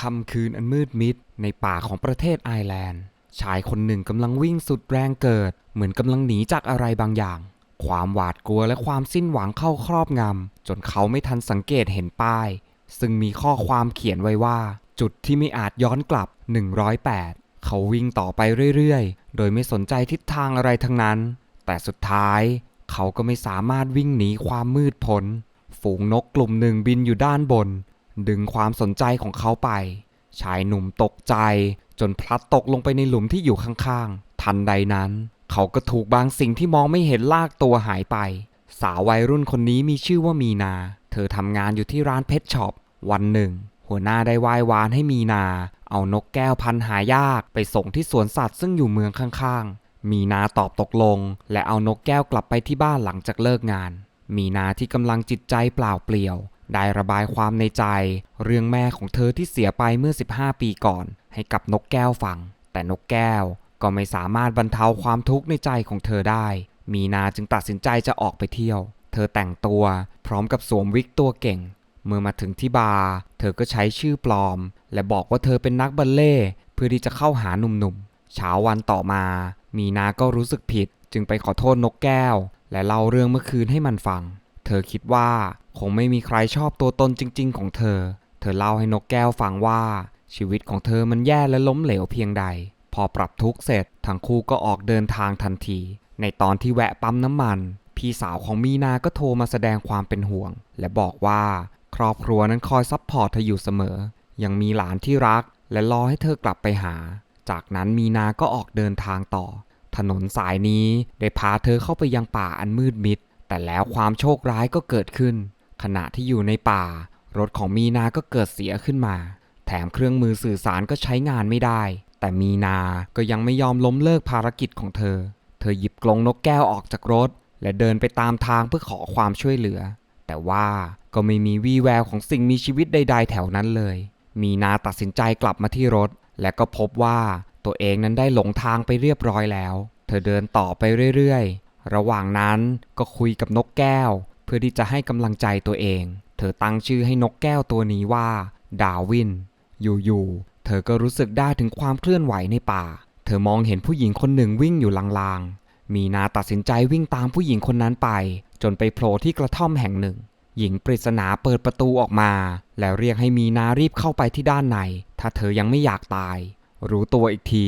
ค่ำคืนอันมืดมิดในป่าของประเทศไอร์แลนด์ ชายคนหนึ่งกำลังวิ่งสุดแรงเกิด เหมือนกำลังหนีจากอะไรบางอย่าง ความหวาดกลัวและความสิ้นหวังเข้าครอบงำจนเขาไม่ทันสังเกตเห็นป้าย ซึ่งมีข้อความเขียนไว้ว่า จุดที่ไม่อาจย้อนกลับ 108 เขาวิ่งต่อไปเรื่อยๆ โดยไม่สนใจทิศทางอะไรทั้งนั้น แต่สุดท้าย เขาก็ไม่สามารถวิ่งหนีความมืดพ้นฝูงนกกลุ่มหนึ่งบินอยู่ด้านบน ดึงความสนใจของเขาไป ชายหนุ่มตกใจ จนพลัดตกลงไปในหลุมที่อยู่ข้างๆ ทันใดนั้น เขาก็ถูกบางสิ่งที่มองไม่เห็นลากตัวหายไป สาววัยรุ่นคนนี้มีชื่อว่ามีนา เธอทำงานอยู่ที่ร้านเพชรช็อป วันหนึ่ง หัวหน้าได้วายวานให้มีนา เอานกแก้วพันหายากไปส่งที่สวนสัตว์ซึ่งอยู่เมืองข้างๆ มีนาตอบตกลง และเอานกแก้วกลับไปที่บ้านหลังจากเลิกงาน มีนาที่กำลังจิตใจเปล่าเปลี่ยว ได้ระบายความในใจ เรื่องแม่ของเธอที่เสียไปเมื่อ 15 ปีก่อน ให้กับนกแก้วฟัง แต่นกแก้วก็ไม่สามารถบรรเทาความทุกข์ในใจของเธอได้ มีนาจึงตัดสินใจจะออกไปเที่ยว เธอแต่งตัวพร้อมกับสวมวิกตัวเก่ง เมื่อมาถึงที่บาร์เธอก็ใช้ชื่อปลอม และบอกว่าเธอเป็นนักบัลเล่เพื่อที่จะเข้าหาหนุ่มๆเช้าวันต่อมา มีนาก็รู้สึกผิด จึงไปขอโทษนกแก้ว และเล่าเรื่องเมื่อคืนให้มันฟัง เธอคิดว่าคงไม่มีใครชอบตัวตนจริง ๆ ของเธอ เธอเล่าให้นกแก้วฟังว่า ชีวิตของเธอมันแย่และล้มเหลวเพียงใด พอปรับทุกข์เสร็จทั้งคู่ก็ออกเดินทางทันที ในตอนที่แวะปั๊มน้ำมัน พี่สาวของมีนาก็โทรมาแสดงความเป็นห่วง และบอกว่าครอบครัวนั้นคอยซัพพอร์ตเธออยู่เสมอ ยังมีหลานที่รัก และรอให้เธอกลับไปหา จากนั้นมีนาก็ออกเดินทางต่อ ถนนสายนี้ได้พาเธอเข้าไปยังป่าอันมืดมิด แต่แล้วความโชคร้ายก็เกิดขึ้น ขณะที่อยู่ในป่า รถของมีนาก็เกิดเสียขึ้นมา แถมเครื่องมือสื่อสารก็ใช้งานไม่ได้ แต่มีนาก็ยังไม่ยอมล้มเลิกภารกิจของเธอ เธอหยิบกรงนกแก้วออกจากรถ และเดินไปตามทางเพื่อขอความช่วยเหลือ แต่ว่าก็ไม่มีวี่แววของสิ่งมีชีวิตใด ๆ แถวนั้นเลย มีนาตัดสินใจกลับมาที่รถ และก็พบว่าตัวเองนั้นได้หลงทางไปเรียบร้อยแล้ว เธอเดินต่อไปเรื่อยๆ ระหว่างนั้นก็คุยกับนกแก้ว เพื่อที่จะให้กำลังใจตัวเอง เธอตั้งชื่อให้นกแก้วตัวนี้ว่า ดาวิน อยู่ๆ เธอก็รู้สึกได้ถึงความเคลื่อนไหวในป่า เธอมองเห็นผู้หญิงคนหนึ่งวิ่งอยู่ลางๆ มีนาตัดสินใจวิ่งตามผู้หญิงคนนั้นไป จนไปโผล่ที่กระท่อมแห่งหนึ่ง หญิงปริศนาเปิดประตูออกมา แล้วเรียกให้มีนารีบเข้าไปที่ด้านใน ถ้าเธอยังไม่อยากตาย รู้ตัวอีกที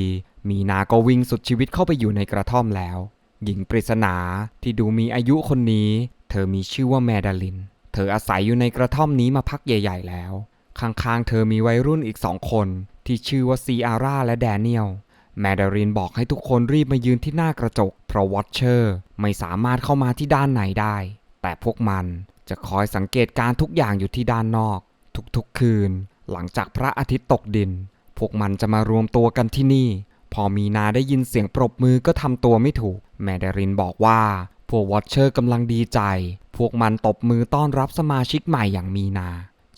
มีนาก็วิ่งสุดชีวิตเข้าไปอยู่ในกระท่อมแล้ว หญิงปริศนาที่ดูมีอายุคนนี้ เธอมีชื่อว่าแมดาลิน เธออาศัยอยู่ในกระท่อมนี้มาพักใหญ่ ๆ แล้ว ข้างๆ เธอมีวัยรุ่นอีกสองคน ที่ชื่อว่าซีอาร่าและแดเนียล แมดารินบอกให้ทุกคนรีบมายืนที่หน้ากระจก เพราะวอชเชอร์ไม่สามารถเข้ามาที่ด้านในได้ แต่พวกมันจะคอยสังเกตการทุกอย่างอยู่ที่ด้านนอก ทุกๆคืน หลังจากพระอาทิตย์ตกดิน พวกมันจะมารวมตัวกันที่นี่ พอมีนาได้ยินเสียงปรบมือก็ทำตัวไม่ถูก แมดารินบอกว่า พวกวอชเชอร์กำลังดีใจ พวกมันตบมือต้อนรับสมาชิกใหม่อย่างมีนา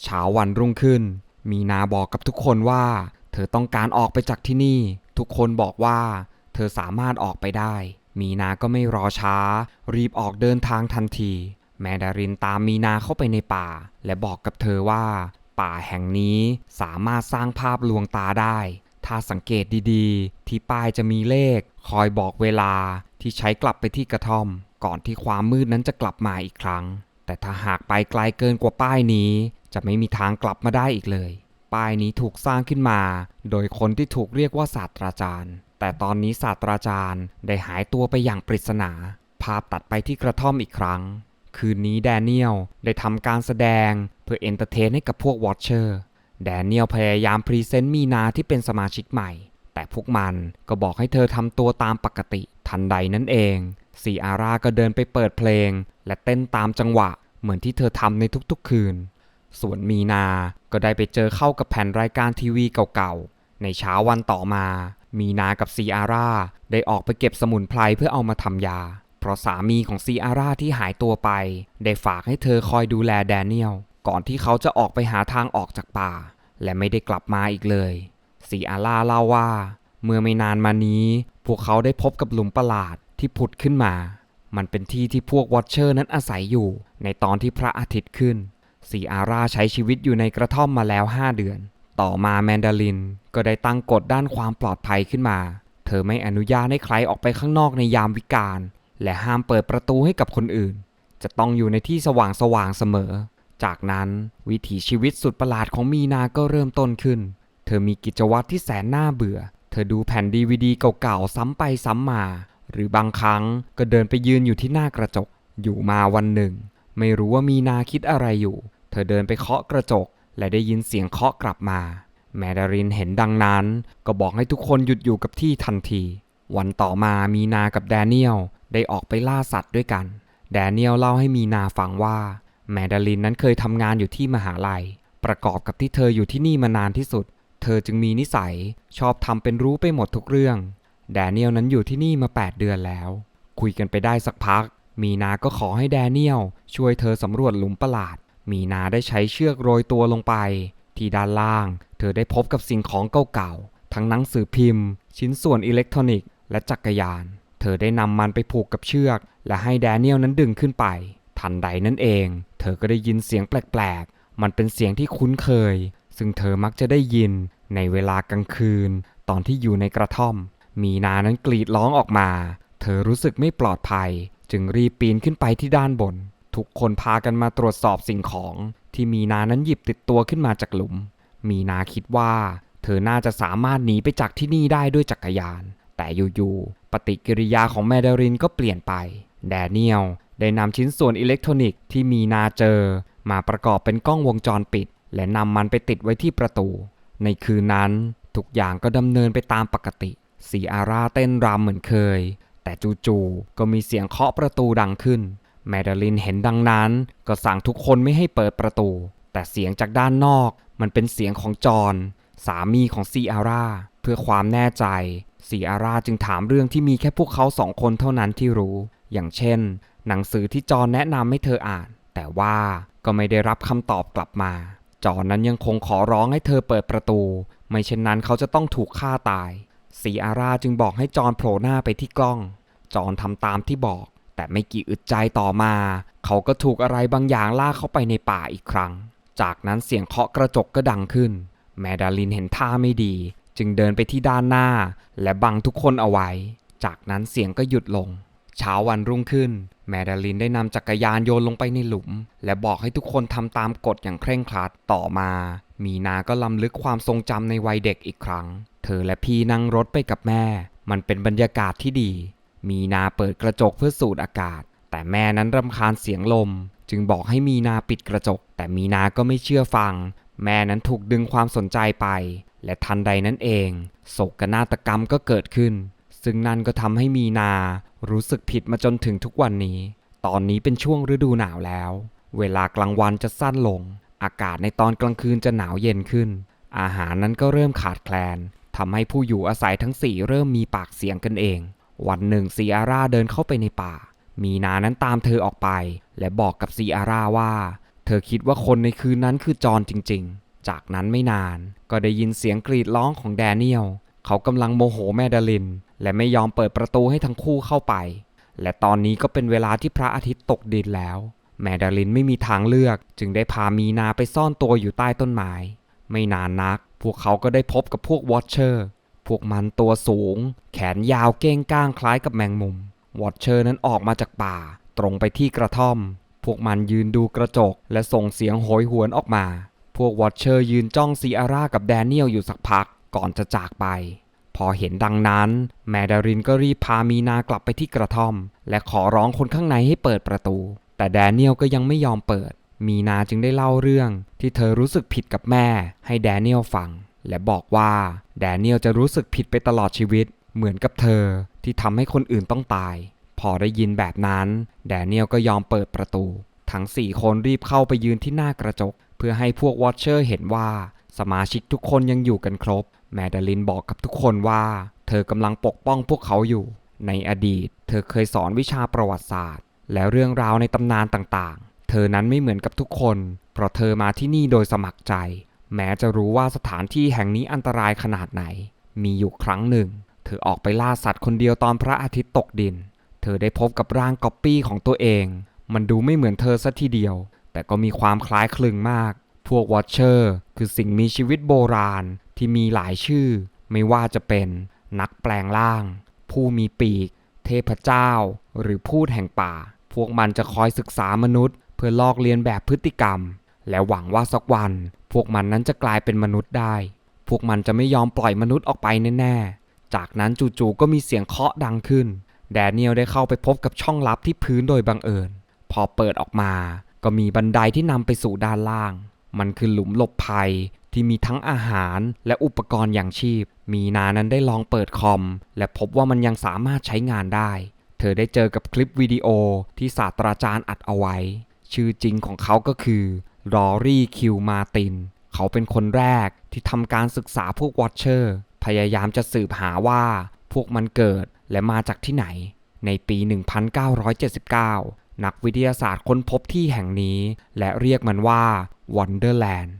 เช้าวันรุ่งขึ้น มีนาบอกกับทุกคนว่า เธอต้องการออกไปจากที่นี่ ทุกคนบอกว่า เธอสามารถออกไปได้ มีนาก็ไม่รอช้า รีบออกเดินทางทันที แมดารินตามมีนาเข้าไปในป่า และบอกกับเธอว่า ป่าแห่งนี้สามารถสร้างภาพลวงตาได้ ถ้าสังเกตดีๆ ที่ป้ายจะมีเลข คอยบอกเวลา ที่ใช้กลับไปที่กระท่อม ก่อนที่ความมืดนั้นจะกลับมาอีกครั้ง แต่ถ้าหากไปไกลเกินกว่าป้ายนี้ จะไม่มีทางกลับมาได้อีกเลย ป้ายนี้ถูกสร้างขึ้นมา โดยคนที่ถูกเรียกว่าศาสตราจารย์ แต่ตอนนี้ศาสตราจารย์ได้หายตัวไปอย่างปริศนา ภาพตัดไปที่กระท่อมอีกครั้ง คืนนี้แดเนียลได้ทำการแสดงเพื่อเอนเตอร์เทนให้กับพวกวอชเชอร์ แดเนียลพยายามพรีเซนต์มีนาที่เป็นสมาชิกใหม่ แต่พวกมันก็บอกให้เธอทำตัวตามปกติทันใดนั้นเองซีอาร่าก็เดินไปเปิดเพลง และเต้นตามจังหวะเหมือนที่เธอทำในทุกๆคืน ส่วนมีนา ก็ได้ไปเจอเข้ากับแผ่นรายการทีวีเก่าๆ ในเช้าวันต่อมา มีนากับซีอาร่าได้ออกไปเก็บสมุนไพรเพื่อเอามาทำยา เพราะสามีของซีอาร่าที่หายตัวไป ได้ฝากให้เธอคอยดูแลแดเนียล ก่อนที่เขาจะออกไปหาทางออกจากป่า และไม่ได้กลับมาอีกเลย ซีอาร่าเล่าว่า เมื่อไม่นานมานี้ พวกเขาได้พบกับหลุมประหลาดที่ผุดขึ้นมา มันเป็นที่ที่พวกวอชเชอร์นั้นอาศัยอยู่ ในตอนที่พระอาทิตย์ขึ้นซีอาร่าใช้ชีวิตอยู่ในกระท่อมมาแล้ว 5 เดือน ต่อมาแมนดารินก็ได้ตั้งกฎด้านความปลอดภัยขึ้นมา เธอไม่อนุญาตให้ใครออกไปข้างนอกในยามวิกาล และห้ามเปิดประตูให้กับคนอื่น จะต้องอยู่ในที่สว่างสว่างๆเสมอ จากนั้นวิถีชีวิตสุดประหลาดของมีนาก็เริ่มต้นขึ้น ธอมีกิจวัตรที่แสนน่าเบื่อ เธอดูแผ่นดีวดีเก่าๆ ซ้ำไปซ้ำมา หรือบางครั้งก็เดินไปยืนอยู่ที่หน้ากระจก อยู่มาวันหนึ่ง ไม่รู้ว่ามีนาคิดอะไรอยู่ เธอเดินไปเคาะกระจก และได้ยินเสียงเคาะกลับมา แมดารินเห็นดังนั้น ก็บอกให้ทุกคนหยุดอยู่กับที่ทันที วันต่อมามีนากับแดเนียลได้ออกไปล่าสัตว์ด้วยกัน แดเนียลเล่าให้มีนาฟังว่า แมดาลินนั้นเคยทำงานอยู่ที่มหาลัย ประกอบกับที่เธออยู่ที่นี่มานานที่สุด เธอจึงมีนิสัยชอบทำเป็นรู้ไปหมดทุกเรื่อง แดเนียลนั้นอยู่ที่นี่มา 8 เดือนแล้ว คุยกันไปได้สักพัก มีนาก็ขอให้แดเนียลช่วยเธอสำรวจหลุมประหลาด มีนาได้ใช้เชือกโรยตัวลงไป ที่ด้านล่าง เธอได้พบกับสิ่งของเก่าๆ ทั้งหนังสือพิมพ์ ชิ้นส่วนอิเล็กทรอนิกส์และจักรยาน เธอได้นำมันไปผูกกับเชือก และให้แดเนียลนั้นดึงขึ้นไป ทันใดนั่นเอง เธอก็ได้ยินเสียงแปลกๆ มันเป็นเสียงที่คุ้นเคย ซึ่งเธอมักจะได้ยินในเวลากลางคืน ตอนที่อยู่ในกระท่อม มีนานั้นกรีดร้องออกมา เธอรู้สึกไม่ปลอดภัย จึงรีบปีนขึ้นไปที่ด้านบน ทุกคนพากันมาตรวจสอบสิ่งของที่มีนานั้นหยิบติดตัวขึ้นมาจากหลุม มีนาคิดว่า เธอน่าจะสามารถหนีไปจากที่นี่ได้ด้วยจักรยาน แต่อยู่ๆปฏิกิริยาของแมดารินก็เปลี่ยนไป แดเนียลได้นำชิ้นส่วนอิเล็กทรอนิกส์ที่มีนาเจอ มาประกอบเป็นกล้องวงจรปิด และนำมันไปติดไว้ที่ประตู ในคืนนั้นทุกอย่างก็ดำเนินไปตามปกติ สีอาร่าเต้นรำเหมือนเคย แต่จู่ๆก็มีเสียงเคาะประตูดังขึ้น แมดลินเห็นดังนั้น ก็สั่งทุกคนไม่ให้เปิดประตู แต่เสียงจากด้านนอก มันเป็นเสียงของจอนสามีของซีอาร่าเพื่อความแน่ใจซีอาร่าจึงถามเรื่องที่มีแค่พวกเขาสองคนเท่านั้นที่รู้ อย่างเช่น หนังสือที่จอนแนะนำให้เธออ่าน แต่ว่าก็ไม่ได้รับคำตอบกลับมา จอห์นนั้นยังคงขอร้องให้เธอเปิดประตู ไม่เช่นนั้นเขาจะต้องถูกฆ่าตายซีอาร่าจึงบอกให้จอห์นโผล่หน้าไปที่กล้อง จอห์นทำตามที่บอก แต่ไม่กี่อึดใจต่อมา เขาก็ถูกอะไรบางอย่างลากเข้าไปในป่าอีกครั้ง จากนั้นเสียงเคาะกระจกก็ดังขึ้น แมดาลินเห็นท่าไม่ดี จึงเดินไปที่ด้านหน้า และบังทุกคนเอาไว้ จากนั้นเสียงก็หยุดลง เช้าวันรุ่งขึ้น แมดาลินได้นำจักรยานโยนลงไปในหลุม และบอกให้ทุกคนทำตามกฎอย่างเคร่งครัดต่อมา มีนาก็ลำลึกความทรงจำในวัยเด็กอีกครั้ง เธอและพี่นั่งรถไปกับแม่ มันเป็นบรรยากาศที่ดี มีนาเปิดกระจกเพื่อสูดอากาศ แต่แม่นั้นรำคาญเสียงลม จึงบอกให้มีนาปิดกระจก แต่มีนาก็ไม่เชื่อฟัง แม่นั้นถูกดึงความสนใจไป และทันใดนั้นเอง โศกนาฏกรรมก็เกิดขึ้นซึ่งนั่นก็ทำให้มีนา รู้สึกผิดมาจนถึงทุกวันนี้ ตอนนี้เป็นช่วงฤดูหนาวแล้ว เวลากลางวันจะสั้นลง อากาศในตอนกลางคืนจะหนาวเย็นขึ้น อาหารนั้นก็เริ่มขาดแคลนทำให้ผู้อยู่อาศัยทั้งสี่เริ่มมีปากเสียงกันเอง วันหนึ่งซีอาร่าเดินเข้าไปในป่า มีนานั้นตามเธอออกไป และบอกกับซีอาร่าว่า เธอคิดว่าคนในคืนนั้นคือจอห์นจริง ๆ จากนั้นไม่นานก็ได้ยินเสียงกรีดร้องของแดเนียล เขากำลังโมโหแมดาลิน และไม่ยอมเปิดประตูให้ทั้งคู่เข้าไป และตอนนี้ก็เป็นเวลาที่พระอาทิตย์ตกดินแล้ว แมดาลินไม่มีทางเลือกจึงได้พามีนาไปซ่อนตัวอยู่ใต้ต้นไม้ ไม่นานนัก พวกเขาก็ได้พบกับพวกวอชเชอร์ พวกมันตัวสูง แขนยาวเก้งก้างคล้ายกับแมงมุม วอชเชอร์นั้นออกมาจากป่า ตรงไปที่กระท่อม พวกมันยืนดูกระจก และส่งเสียงโหยหวนออกมา พวกวอชเชอร์ยืนจ้องซีอาร่ากับแดเนียลอยู่สักพักก่อนจะจากไป พอเห็นดังนั้น แมดารินก็รีบพามีนากลับไปที่กระท่อม และขอร้องคนข้างในให้เปิดประตู แต่แดเนียลก็ยังไม่ยอมเปิด มีนาจึงได้เล่าเรื่อง ที่เธอรู้สึกผิดกับแม่ ให้แดเนียลฟัง และบอกว่าแดเนียลจะรู้สึกผิดไปตลอดชีวิต เหมือนกับเธอที่ทำให้คนอื่นต้องตาย พอได้ยินแบบนั้น แดเนียลก็ยอมเปิดประตู ทั้งสี่คนรีบเข้าไปยืนที่หน้ากระจก เพื่อให้พวกวอชเชอร์เห็นว่าสมาชิกทุกคนยังอยู่กันครบ แมดลินบอกกับทุกคนว่า เธอกำลังปกป้องพวกเขาอยู่ ในอดีต เธอเคยสอนวิชาประวัติศาสตร์ และเรื่องราวในตำนานต่างๆ เธอนั้นไม่เหมือนกับทุกคน เพราะเธอมาที่นี่โดยสมัครใจ แม้จะรู้ว่าสถานที่แห่งนี้อันตรายขนาดไหน มีอยู่ครั้งหนึ่ง เธอออกไปล่าสัตว์คนเดียวตอนพระอาทิตย์ตกดิน เธอได้พบกับร่างก๊อปปี้ของตัวเอง มันดูไม่เหมือนเธอซะทีเดียว แต่ก็มีความคล้ายคลึงมาก พวกวอชเชอร์คือสิ่งมีชีวิตโบราณที่มีหลายชื่อ ไม่ว่าจะเป็นนักแปลงร่าง ผู้มีปีก เทพเจ้า หรือพูดแห่งป่า พวกมันจะคอยศึกษามนุษย์ เพื่อลอกเลียนแบบพฤติกรรม และหวังว่าสักวัน พวกมันนั้นจะกลายเป็นมนุษย์ได้ พวกมันจะไม่ยอมปล่อยมนุษย์ออกไปแน่ๆ จากนั้นจู่ๆก็มีเสียงเคาะดังขึ้น แดเนียลได้เข้าไปพบกับช่องลับที่พื้นโดยบังเอิญ พอเปิดออกมา ก็มีบันไดที่นำไปสู่ด้านล่าง มันคือหลุมหลบภัยที่มีทั้งอาหารและอุปกรณ์อย่างชีพ มีนานั้นได้ลองเปิดคอม และพบว่ามันยังสามารถใช้งานได้ เธอได้เจอกับคลิปวิดีโอที่ศาสตราจารย์อัดเอาไว้ ชื่อจริงของเขาก็คือรอรี่คิวมาติน เขาเป็นคนแรกที่ทำการศึกษาพวกวอชเชอร์ พยายามจะสืบหาว่าพวกมันเกิดและมาจากที่ไหน ในปี 1979 นักวิทยาศาสตร์ค้นพบที่แห่งนี้ และเรียกมันว่า Wonderland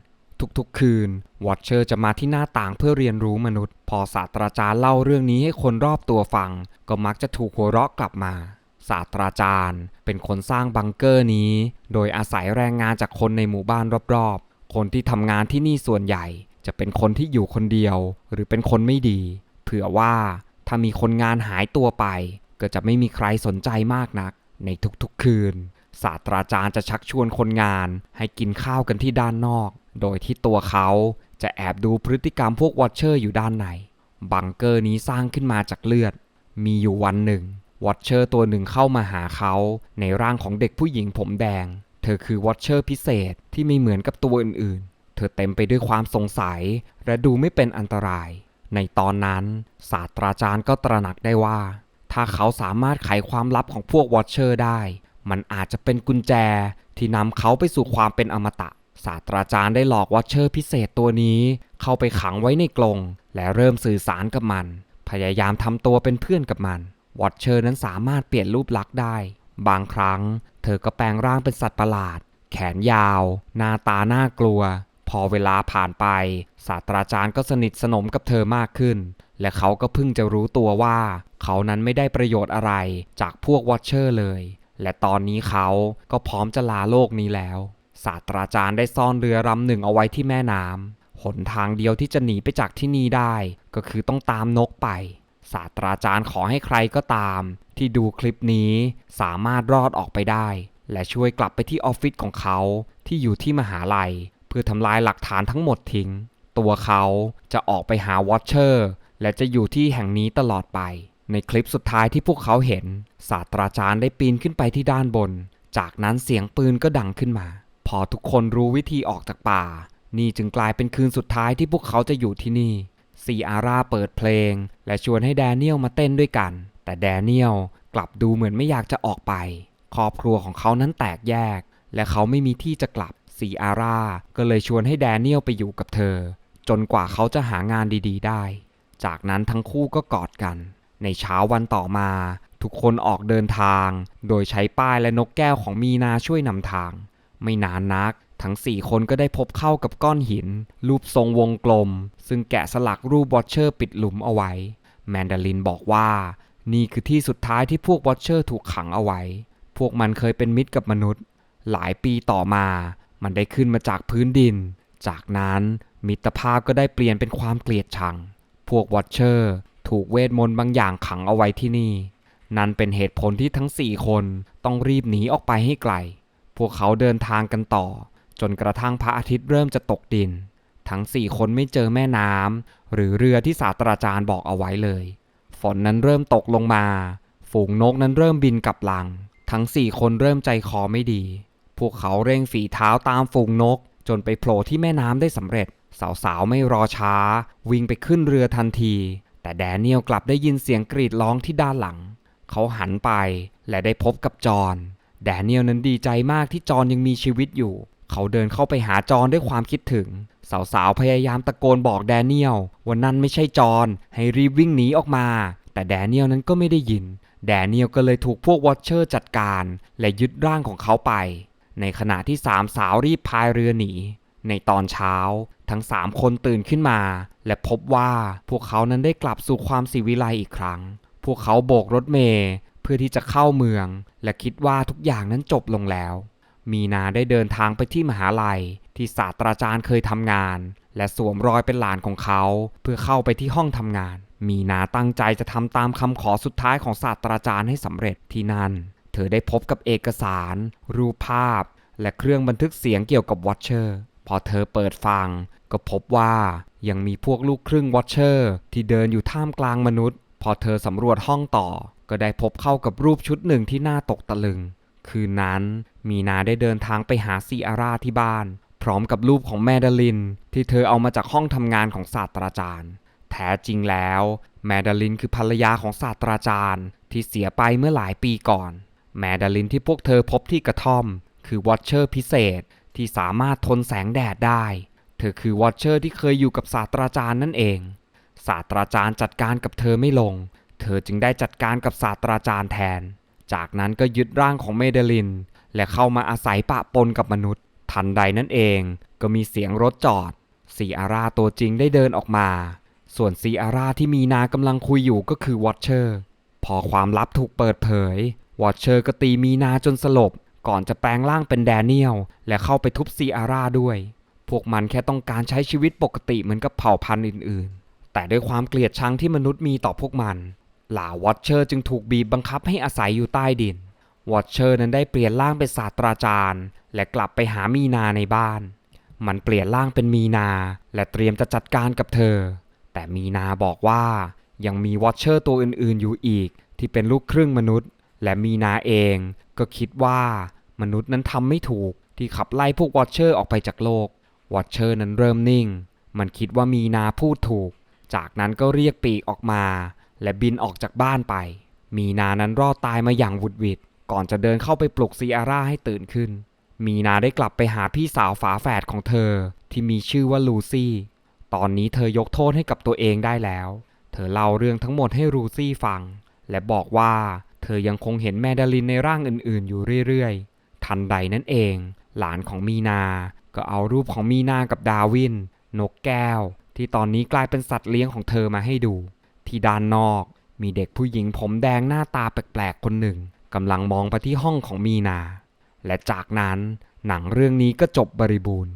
ทุกๆ คืน วอชเชอร์จะมาที่หน้าต่างเพื่อเรียนรู้มนุษย์ พอศาสตราจารย์เล่าเรื่องนี้ให้คนรอบตัวฟัง ก็มักจะถูกหัวเราะกลับมา ศาสตราจารย์ เป็นคนสร้างบังเกอร์นี้ โดยอาศัยแรงงานจากคนในหมู่บ้านรอบๆ คนที่ทำงานที่นี่ส่วนใหญ่ จะเป็นคนที่อยู่คนเดียว หรือเป็นคนไม่ดี เผื่อว่าถ้ามีคนงานหายตัวไป ก็จะไม่มีใครสนใจมากนัก ในทุกๆคืน ศาสตราจารย์จะชักชวนคนงาน ให้กินข้าวกันที่ด้านนอก โดยที่ตัวเขาจะแอบดูพฤติกรรมพวกวอชเชอร์อยู่ด้านใน บังเกอร์นี้สร้างขึ้นมาจากเลือด มีอยู่วันหนึ่ง วอชเชอร์ตัวหนึ่งเข้ามาหาเขาในร่างของเด็กผู้หญิงผมแดง เธอคือวอชเชอร์พิเศษที่ไม่เหมือนกับตัวอื่นๆ เธอเต็มไปด้วยความสงสัย และดูไม่เป็นอันตราย ในตอนนั้น ศาสตราจารย์ก็ตระหนักได้ว่า ถ้าเขาสามารถไขความลับของพวกวอชเชอร์ได้ มันอาจจะเป็นกุญแจที่นำเขาไปสู่ความเป็นอมตะ ศาสตราจารย์ได้หลอกวอชเชอร์พิเศษตัวนี้ เข้าไปขังไว้ในกรงและเริ่มสื่อสารกับมัน พยายามทำตัวเป็นเพื่อนกับมัน วอชเชอร์นั้นสามารถเปลี่ยนรูปลักษณ์ได้ บางครั้ง เธอก็แปลงร่างเป็นสัตว์ประหลาด แขนยาว หน้าตาน่ากลัว พอเวลาผ่านไป ศาสตราจารย์ก็สนิทสนมกับเธอมากขึ้น และเขาก็เพิ่งจะรู้ตัวว่า เขานั้นไม่ได้ประโยชน์อะไรจากพวกวอชเชอร์เลย และตอนนี้เขาก็พร้อมจะลาโลกนี้แล้ว ศาสตราจารย์ได้ซ่อนเรือลำหนึ่งเอาไว้ที่แม่น้ำหนทางเดียวที่จะหนีไปจากที่นี่ได้ ก็คือต้องตามนกไป ศาสตราจารย์ขอให้ใครก็ตาม ที่ดูคลิปนี้สามารถรอดออกไปได้ และช่วยกลับไปที่ออฟฟิศของเขาที่อยู่ที่มหาลัย เพื่อทำลายหลักฐานทั้งหมดทิ้ง ตัวเขาจะออกไปหาวอชเชอร์ และจะอยู่ที่แห่งนี้ตลอดไป ในคลิปสุดท้ายที่พวกเขาเห็น ศาสตราจารย์ได้ปีนขึ้นไปที่ด้านบน จากนั้นเสียงปืนก็ดังขึ้นมา พอทุกคนรู้วิธีออกจากป่า นี่จึงกลายเป็นคืนสุดท้ายที่พวกเขาจะอยู่ที่นี่ซีอาร่าเปิดเพลง และชวนให้แดเนียลมาเต้นด้วยกัน แต่แดเนียลกลับดูเหมือนไม่อยากจะออกไป ครอบครัวของเขานั้นแตกแยก และเขาไม่มีที่จะกลับซีอาร่าก็เลยชวนให้แดเนียลไปอยู่กับเธอ จนกว่าเขาจะหางานดีๆ ได้ จากนั้นทั้งคู่ก็กอดกัน ในเช้าวันต่อมา ทุกคนออกเดินทาง โดยใช้ป้ายและนกแก้วของมีนาช่วยนำทาง ไม่นานนัก ทั้งสี่คนก็ได้พบเข้ากับก้อนหิน รูปทรงวงกลม ซึ่งแกะสลักรูปวอชเชอร์ปิดหลุมเอาไว้ แมนดารินบอกว่า นี่คือที่สุดท้ายที่พวกวอชเชอร์ถูกขังเอาไว้ พวกมันเคยเป็นมิตรกับมนุษย์ หลายปีต่อมา มันได้ขึ้นมาจากพื้นดิน จากนั้นมิตรภาพก็ได้เปลี่ยนเป็นความเกลียดชัง พวกวอชเชอร์ถูกเวทมนต์บางอย่างขังเอาไว้ที่นี่ นั่นเป็นเหตุผลที่ทั้งสี่คนต้องรีบหนีออกไปให้ไกล พวกเขาเดินทางกันต่อ จนกระทั่งพระอาทิตย์เริ่มจะตกดิน ทั้งสี่คนไม่เจอแม่น้ำหรือเรือที่ศาสตราจารย์บอกเอาไว้เลย ฝนนั้นเริ่มตกลงมา ฝูงนกนั้นเริ่มบินกลับลัง ทั้งสี่คนเริ่มใจคอไม่ดี พวกเขาเร่งฝีเท้าตามฝูงนก จนไปโผล่ที่แม่น้ำได้สำเร็จ สาวๆไม่รอช้า วิ่งไปขึ้นเรือทันที แต่แดเนียลกลับได้ยินเสียงกรีดร้องที่ด้านหลัง เขาหันไปและได้พบกับจอนแดเนียลนั้นดีใจมากที่จอนยังมีชีวิตอยู่ เขาเดินเข้าไปหาจอนด้วยความคิดถึง สาวๆพยายามตะโกนบอกแดเนียลว่านั่นไม่ใช่จอนให้รีบวิ่งหนีออกมา แต่แดเนียลนั้นก็ไม่ได้ยิน แดเนียลก็เลยถูกพวกวอชเชอร์จัดการ และยึดร่างของเขาไป ในขณะที่สามสาวรีบพายเรือหนี ในตอนเช้า ทั้งสามคนตื่นขึ้นมา และพบว่าพวกเขานั้นได้กลับสู่ความสิวิไลอีกครั้ง พวกเขาโบกรถเมล์เพื่อที่จะเข้าเมือง และคิดว่าทุกอย่างนั้นจบลงแล้ว มีนาได้เดินทางไปที่มหาลัย ที่ศาสตราจารย์เคยทำงาน และสวมรอยเป็นหลานของเขา เพื่อเข้าไปที่ห้องทำงาน มีนาตั้งใจจะทำตามคำขอสุดท้ายของศาสตราจารย์ให้สำเร็จที่นั่น เธอได้พบกับเอกสาร รูปภาพ และเครื่องบันทึกเสียงเกี่ยวกับวอชเชอร์ พอเธอเปิดฟัง ก็พบว่ายังมีพวกลูกครึ่งวอชเชอร์ที่เดินอยู่ท่ามกลางมนุษย์ พอเธอสำรวจห้องต่อ ก็ได้พบเข้ากับรูปชุดหนึ่งที่น่าตกตะลึง คืนนั้นมีนาได้เดินทางไปหาซีอาร่าที่บ้าน พร้อมกับรูปของแมดาลิน ที่เธอเอามาจากห้องทำงานของศาสตราจารย์ แท้จริงแล้วแมดาลินคือภรรยาของศาสตราจารย์ ที่เสียไปเมื่อหลายปีก่อน แมดาลินที่พวกเธอพบที่กระท่อม คือวอชเชอร์พิเศษ ที่สามารถทนแสงแดดได้ เธอคือวอชเชอร์ที่เคยอยู่กับศาสตราจารย์นั่นเอง ศาสตราจารย์จัดการกับเธอไม่ลง เธอจึงได้จัดการกับศาสตราจารย์แทน จากนั้นก็ยึดร่างของเมเดลิน และเข้ามาอาศัยปะปนกับมนุษย์ ทันใดนั่นเอง ก็มีเสียงรถจอดซีอาร่าตัวจริงได้เดินออกมา ส่วนซีอาร่าที่มีนากำลังคุยอยู่ก็คือวอชเชอร์ พอความลับถูกเปิดเผย วอชเชอร์ก็ตีมีนาจนสลบ ก่อนจะแปลงร่างเป็นแดเนียลและเข้าไปทุบซีอาร่าด้วย พวกมันแค่ต้องการใช้ชีวิตปกติเหมือนกับเผ่าพันธุ์อื่นๆ แต่ด้วยความเกลียดชังที่มนุษย์มีต่อพวกมันหลาวอชเชอร์จึงถูกบีบบังคับให้อาศัยอยู่ใต้ดินวอชเชอร์นั้นได้เปลี่ยนร่างเป็นศาสตราจารย์ และกลับไปหามีนาในบ้าน มันเปลี่ยนร่างเป็นมีนา และเตรียมจะจัดการกับเธอ แต่มีนาบอกว่ายังมีวอชเชอร์ตัวอื่นๆอยู่อีก ที่เป็นลูกครึ่งมนุษย์ และมีนาเองก็คิดว่ามนุษย์นั้นทำไม่ถูกที่ขับไล่พวกวอชเชอร์ออกไปจากโลก วอชเชอร์นั้นเริ่มนิ่ง มันคิดว่ามีนาพูดถูก จากนั้นก็เรียกปีกออกมา และบินออกจากบ้านไป มีนานั้นรอดตายมาอย่างหวุดหวิดก่อนจะเดินเข้าไปปลุกซีอาร่าให้ตื่นขึ้น มีนาได้กลับไปหาพี่สาวฝาแฝดของเธอที่มีชื่อว่าลูซี่ ตอนนี้เธอยกโทษให้กับตัวเองได้แล้ว เธอเล่าเรื่องทั้งหมดให้ลูซี่ฟัง และบอกว่า เธอยังคงเห็นแมดาลินในร่างอื่นๆ อยู่เรื่อยๆ ทันใดนั่นเอง หลานของมีนา ก็เอารูปของมีนากับดาวิน นกแก้ว ที่ตอนนี้กลายเป็นสัตว์เลี้ยงของเธอมาให้ดู ที่ด้านนอกมีเด็กผู้หญิงผมแดงหน้าตาแปลกๆ คนหนึ่งกำลังมองไปที่ห้องของมีนา และจากนั้นหนังเรื่องนี้ก็จบบริบูรณ์